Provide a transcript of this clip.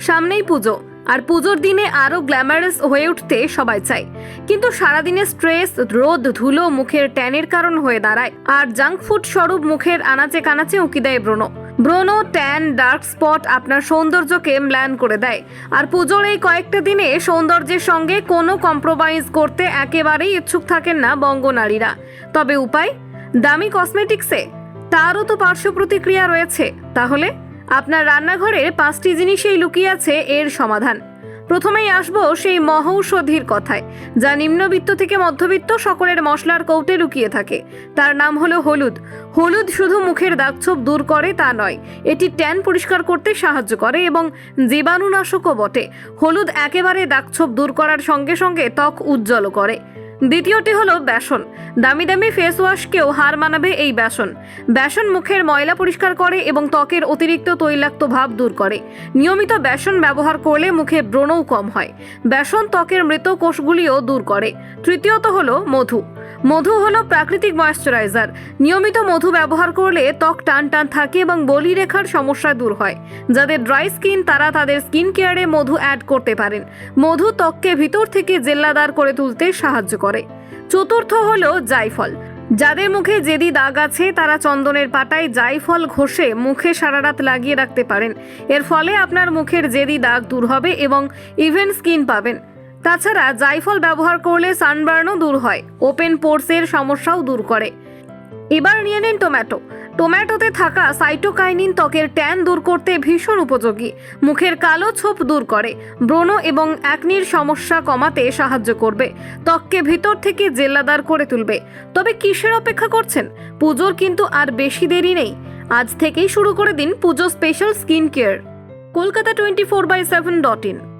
সামনেই পুজো, আর পুজোর দিনে আরও গ্ল্যামারাস হয়ে উঠতে সবাই চায়। কিন্তু সারাদিনে স্ট্রেস, রোদ, ধুলো মুখের ট্যানের কারণ হয়ে দাঁড়ায়। আর জাঙ্ক ফুড স্বরূপ মুখের আনাচে কানাচে উঁকি দেয় ব্রণ। ব্রণ, ট্যান, ডার্ক স্পট আপনার সৌন্দর্যকে ম্লান করে দেয়। আর পুজোর এই কয়েকটা দিনে সৌন্দর্যের সঙ্গে কোনো কম্প্রোমাইজ করতে একেবারেই ইচ্ছুক থাকেন না বঙ্গনারীরা তবে উপায়? দামি কসমেটিক্সে? তারও তো পার্শ্ব প্রতিক্রিয়া রয়েছে। তাহলে? আপনার রান্নাঘরের পাঁচটি জিনিসেই লুকিয়ে আছে, এর সমাধান। প্রথমেই আসব সেই মহৌষধির কথায়, যা নিম্নবিত্ত থেকে মধ্যবিত্ত সকলের মশলার কৌটে লুকিয়ে থাকে। তার নাম হলো হলুদ। হলুদ শুধু মুখের দাগছোপ দূর করে তা নয়, এটি ট্যান পরিষ্কার করতে সাহায্য করে এবং জীবাণুনাশকও বটে। হলুদ একেবারে দাগছোপ দূর করার সঙ্গে সঙ্গে ত্বক উজ্জ্বল করে। দ্বিতীয়টি হলো বেসন। দামি দামি ফেস ওয়াশকেও হার মানাবে এই বেসন। বেসন মুখের ময়লা পরিষ্কার করে এবং ত্বকের অতিরিক্ত তৈলাক্ত ভাব দূর করে। নিয়মিত বেসন ব্যবহার করলে মুখে ব্রণও কম হয়। বেসন ত্বকের মৃত কোষগুলিও দূর করে। তৃতীয়ত হলো মধু। মধু হলো প্রাকৃতিক ময়েশ্চারাইজার নিয়মিত মধু ব্যবহার করলে ত্বক টান টান থাকে এবং বলি রেখার সমস্যা দূর হয়। যাদের ড্রাই স্কিন তারা তাদের স্কিন কেয়ারে মধু অ্যাড করতে পারেন। মধু ত্বককে ভিতর থেকে জেল্লাদার করে তুলতে সাহায্য করে। চতুর্থ হলো জাইফল। যাদের মুখে যেদি দাগ আছে, তারা চন্দনের পাতায় জাইফল ঘষে মুখে সারা রাত লাগিয়ে রাখতে পারেন। এর ফলে আপনার মুখের যেদি দাগ দূর হবে এবং ইভেন স্কিন পাবেন। তাছাড়া জাইফল ব্যবহার করলে সানবার্নও দূর হয়। ওপেন পোর্সের সমস্যাও দূর করে। এবার নিয়ে নিন টমেটো টোম্যাটোতে থাকা সাইটোকাইনিন ত্বকের ট্যান দূর করতে ভীষণ উপযোগী। মুখের কালো ছোপ দূর করে। ব্রণ এবং অ্যাকনির সমস্যা কমাতে সাহায্য করবে। ত্বককে ভিতর থেকে জেল্লাদার করে তুলবে। তবে কিসের অপেক্ষা করছেন? পুজোর কিন্তু আর বেশি দেরি নেই। আজ থেকেই শুরু করে দিন pujo special skin care Kolkata twenty four by seven dot in